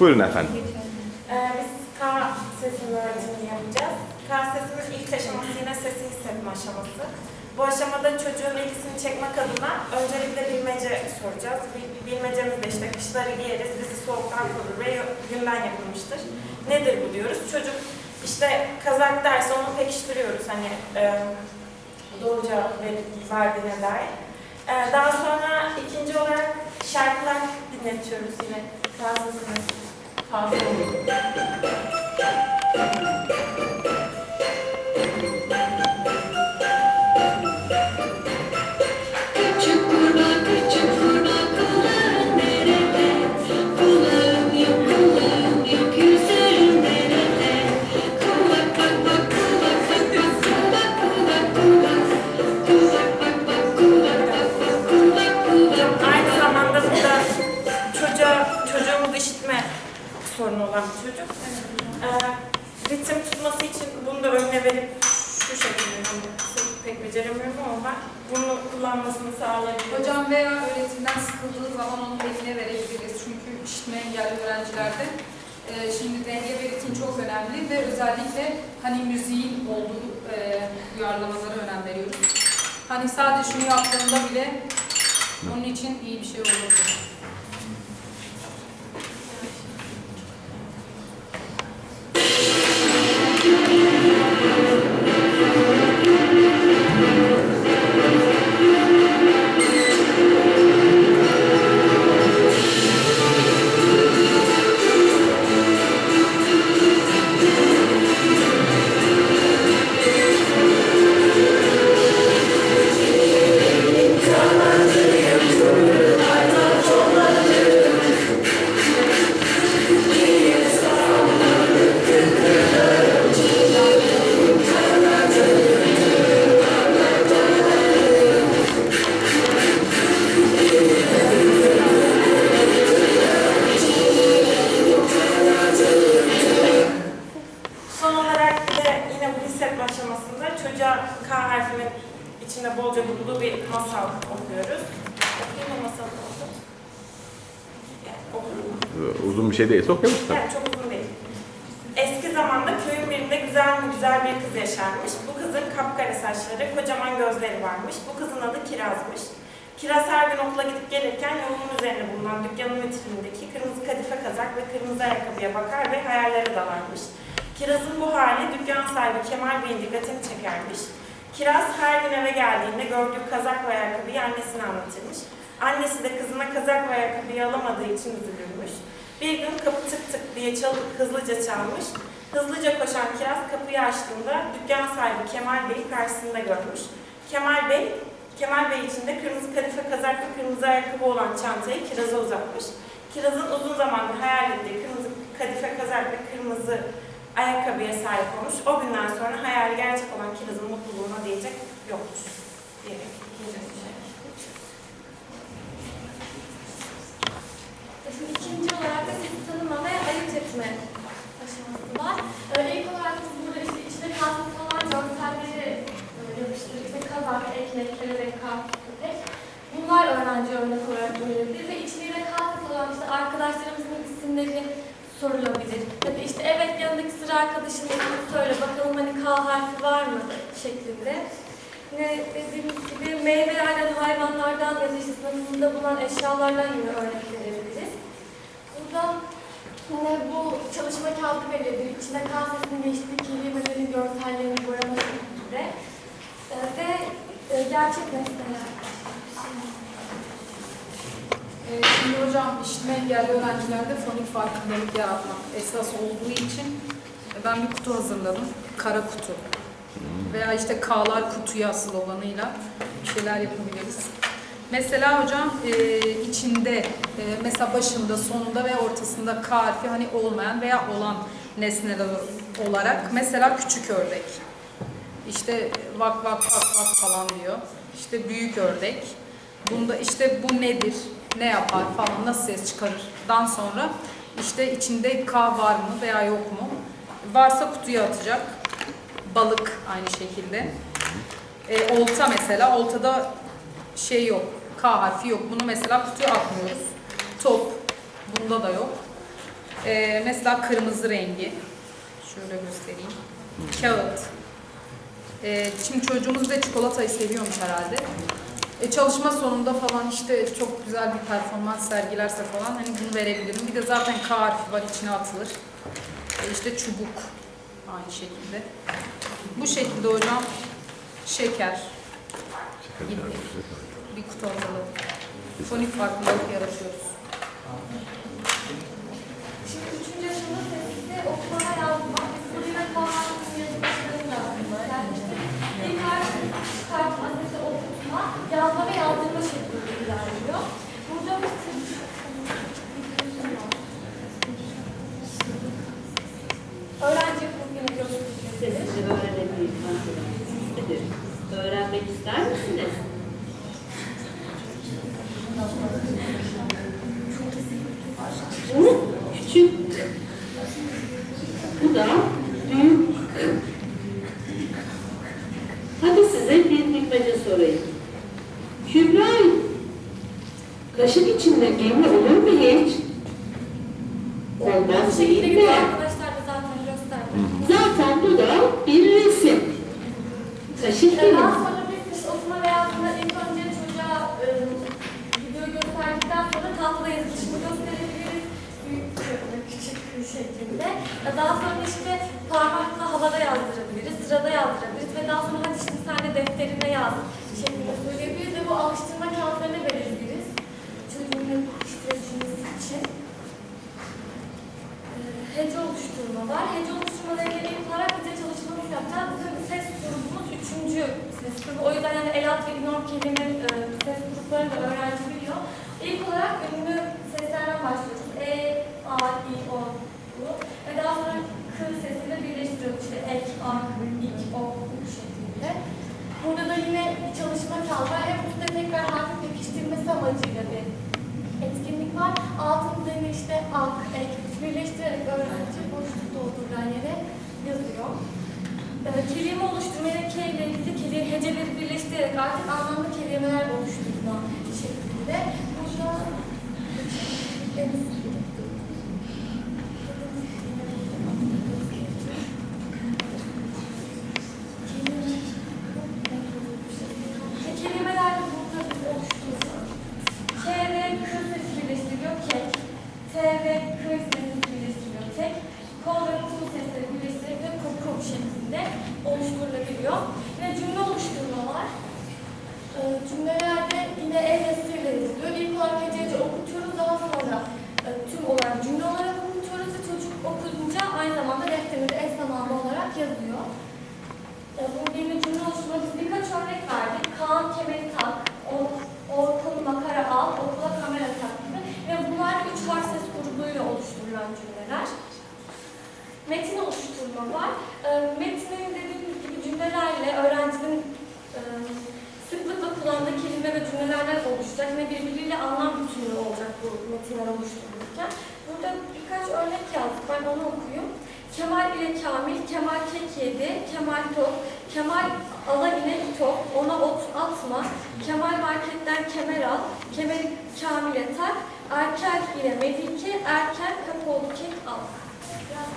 Buyurun efendim. Ee, biz K sesinin yapacağız. K sesinin ilk aşaması yine sesi hissetme aşaması. Bu aşamada çocuğun ilgisini çekmek adına öncelikle bilmece soracağız. Bil- Bilmecemiz de işte kışları giyeriz, bizi soğuktan korur ve günden yapılmıştır. Nedir bu diyoruz. Çocuk işte kazak derse onu pekiştiriyoruz hani e, doğru cevap verdiğine dair. Ee, daha sonra ikinci olarak şarkılar dinletiyoruz yine K sesinin fazla sorunu olan bir çocuk. Ee, ritim tutması için bunu da önüne verip şu şekilde hani pek beceremiyorum ama ben bunu kullanmasını sağlayabilirim. Hocam veya öğretimden sıkıldığı zaman onun eline verebiliriz. Çünkü işitme engelli öğrencilerde e, şimdi denge ve ritim çok önemli ve özellikle hani müziğin olduğu e, uyarlamalara önem veriyoruz. Hani sadece şunu yaptığında bile onun için iyi bir şey olur. Masal okuyoruz. Okuyayım mı masalı oldu? Yani, okuyayım. Ee, Uzun bir şey değilse tabii. Yani çok uzun değil. Eski zamanda köyün birinde güzel mi güzel bir kız yaşarmış. Bu kızın kapkara saçları, kocaman gözleri varmış. Bu kızın adı Kiraz'mış. Kiraz her gün okula gidip gelirken yolun üzerine bulunan dükkanın vitrinindeki kırmızı kadife kazak ve kırmızı ayakkabıya bakar ve hayallere dalarmış. Kiraz'ın bu hali dükkan sahibi Kemal Bey'in dikkatini çekermiş. Kiraz her gün eve geldiğinde gördüğü kazak ve ayakkabıyı annesine anlatırmış. Annesi de kızına kazak ve ayakkabıyı alamadığı için üzülürmüş. Bir gün kapı tık tık diye çalıp hızlıca çalmış. Hızlıca koşan Kiraz kapıyı açtığında dükkan sahibi Kemal Bey'i karşısında görmüş. Kemal Bey, Kemal Bey için de kırmızı kadife kazak ve kırmızı ayakkabı olan çantayı Kiraz'a uzatmış. Kiraz'ın uzun zamandır hayal ettiği kırmızı kadife kazak ve kırmızı ayakkabıya sahip olmuş. O günden sonra hayali gerçek olan Kiraz'ın mutluluğuna diyecek yokmuş. Diyerek ikinci şey. Şimdi olarak da sizi tanıma ve ayırt etme aşaması var. Ee, ilk olarak biz burada işte içine kalmış olan görselleri e, yapıştırdık. İşte kazak, ekmek, kelebek, kart, köpek. Bunlar öğrenci örnek olarak verilebilir ve içeriğine kalmış olan işte arkadaşlarımızın isimleri sorulabilir. Tabii işte evet yanındaki ismini söyle bakalım hani K harfi var mı şeklinde. Yine dediğimiz gibi meyvelerden, hayvanlardan ya da işte sınıfında bulunan eşyalardan yine örnek verebiliriz. Burada yine bu çalışma kağıdı verilebilir. İçine kasesinin geçtiği kelimelerin görsellerini boyama şeklinde. Ee, ve e, gerçek nesneler. Ee, Şimdi hocam işitme engelli öğrencilerde fonik farkındalık yaratmak esas olduğu için ben bir kutu hazırladım. Kara kutu. Veya işte K'lar kutuya sloganıyla bir şeyler yapabiliriz. Mesela hocam e, içinde e, mesela başında, sonunda ve ortasında K harfi hani olmayan veya olan nesneler olarak mesela küçük ördek. İşte vak vak vak vak falan diyor. İşte büyük ördek. Bunda işte bu nedir, ne yapar falan, nasıl ses çıkarırdan sonra işte içinde K var mı veya yok mu? Varsa kutuya atacak. Balık aynı şekilde. E, olta mesela, oltada şey yok, K harfi yok. Bunu mesela kutuya atmıyoruz. Top, bunda da yok. Ee, mesela kırmızı rengi. Şöyle göstereyim. Kağıt. Ee, şimdi çocuğumuz da çikolatayı seviyormuş herhalde. E, çalışma sonunda falan işte çok güzel bir performans sergilerse falan hani bunu verebilirim. Bir de zaten K harfi var içine atılır. E, işte çubuk aynı şekilde. Bu şekilde hocam şeker gibi bir kutu hazırladık. Fonik farkındalık yaratıyoruz. Şimdi üçüncü aşama sesli okuma yazma. Biz buraya bağlantı yazıcılarını yazma. Yani işte ilk harf çıkartma, sesi okutma, yazma ve yazdırma şeklinde ilerliyor. Burada bir Öğrenci yine göstereceğiz. Sesini Öğrenmek ister misiniz? Bu küçük. Bu da büyük. Hadi size bir bilmece sorayım. Kübra, kaşık içinde gemi olur mu hiç? Olmaz değil mi? arkadaşlar da zaten gösterdi. Zaten bu da bir resim. Kaşık Daha benim. sonra biz dış okuma veya aslında ilk önce çocuğa e, video gösterdikten sonra tahtada yazılışını gösterebiliriz. Büyük, küçük şeklinde. E, Daha sonra işte parmakla havada yazdırabiliriz, sırada yazdırabiliriz ve daha sonra hadi şimdi sen de defterine yaz şeklinde söyleyebiliriz ve bu alıştırma kağıtlarını verebiliriz. Çocuğun işte cümlesi için. E, Hece oluşturma var. Hece oluşturmaları ile ilgili olarak bize çalışmamız yapacağız. Bizim ses grubumuz üçüncü grubu. O yüzden yani elat ve inorm kelime e, ses gruplarını da öğrenci biliyor. İlk olarak ünlü seslerden başlıyoruz. E, A, I, O, U. Ve daha sonra K sesiyle birleştiriyoruz. İşte ek, A, ik, O, U şeklinde. Burada da yine bir çalışma var. Hem üstte tekrar harfi pekiştirmesi amacıyla bir etkinlik var. Altında yine işte ak, ek birleştirerek öğrenci boşluk doldurulan yere yazıyor. Ee, kelime oluşturma yine K ile artık anlamlı kelimeler oluşturma şeklinde. Burada Kelimeler de burada biz oluşturuyoruz. K ve K sesi birleştiriyor kek. T ve K sesi birleştiriyor tek. K ve Q sesleri birleştirerek de koku şeklinde oluşturulabiliyor. Ve cümle oluşturma var. Ee, cümlelerde yine el yazısıyla yazılıyor. İlk olarak hecece okutuyoruz. Daha sonra e, tüm olarak cümle olarak okutuyoruz ve çocuk okuyunca aynı zamanda defterinde eş zamanlı olarak yazıyor. E, Bu yeni cümle oluşturma biz birkaç örnek verdik. Kaan kemeri tak, or, Orkun makara al, okula kamera tak gibi. Ve bunlar üç harf ses grubuyla oluşturulan cümleler. Metin oluşturma var. E, metnin dediğimiz gibi cümlelerle öğrencinin e, sıklıkla kullandığı kelime ve cümlelerden oluşacak ve birbiriyle anlam bütünlüğü olacak bu metinler oluşturulurken. Burada birkaç örnek yazdık. Ben onu okuyayım. Kemal ile Kamil, Kemal kek yedi, Kemal tok, Kemal ala inek tok, ona ot atma, Kemal marketten kemer al, kemeri Kamil'e tak, Erkel ile Melike, Erkel kakaolu kek al. Biraz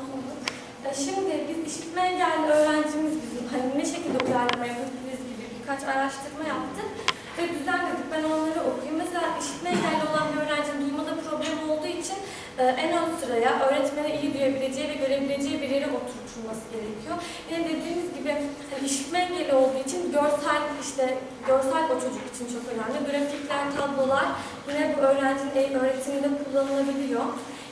Anladım. E, Şimdi biz işitme engelli öğrencimiz bizim hani ne şekilde uyarlama yapabiliriz gibi birkaç araştırma yaptık ve düzenledik. Ben onları okuyayım. Mesela işitme engelli olan bir öğrencinin duymada problem olduğu için e, en ön sıraya öğretmene iyi duyabileceği ve görebileceği bir yere oturtulması gerekiyor. Yine dediğimiz gibi hani işitme engeli olduğu için görsel işte görsel o çocuk için çok önemli. Grafikler, tablolar yine bu öğrencinin öğretiminde kullanılabiliyor.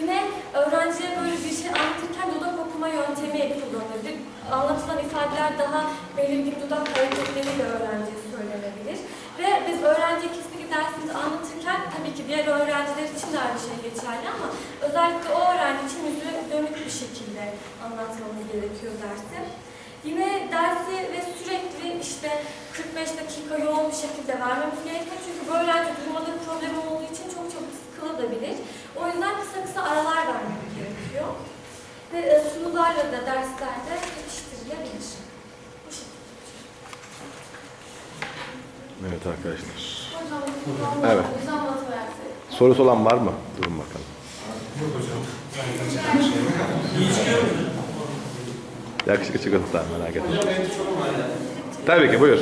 Yine öğrenciye böyle bir şey anlatırken dudak okuma yöntemi kullanılır. Anlatılan ifadeler daha belirgin dudak hareketleriyle öğrenciye söylenebilir. Ve biz öğrenci dersimizi anlatırken tabii ki diğer öğrenciler için de aynı şey geçerli ama özellikle o öğrenci için yüzü dönük bir şekilde anlatmamız gerekiyor dersi. Yine dersi ve sürekli işte 45 dakika yoğun bir şekilde vermemiz gerekiyor. Çünkü bu öğrenci durmadığı problem olduğu için çok çabuk sıkılabilir. O yüzden kısa kısa aralar vermemiz gerekiyor. Ve e, sunularla da derslerde pekiştirilebilir. Bu şekilde. Evet arkadaşlar. Hocam Evet. Sorusu olan var mı? Durun bakalım. Yakışıklı çıkılırsa merak etme. Tabii ki buyur.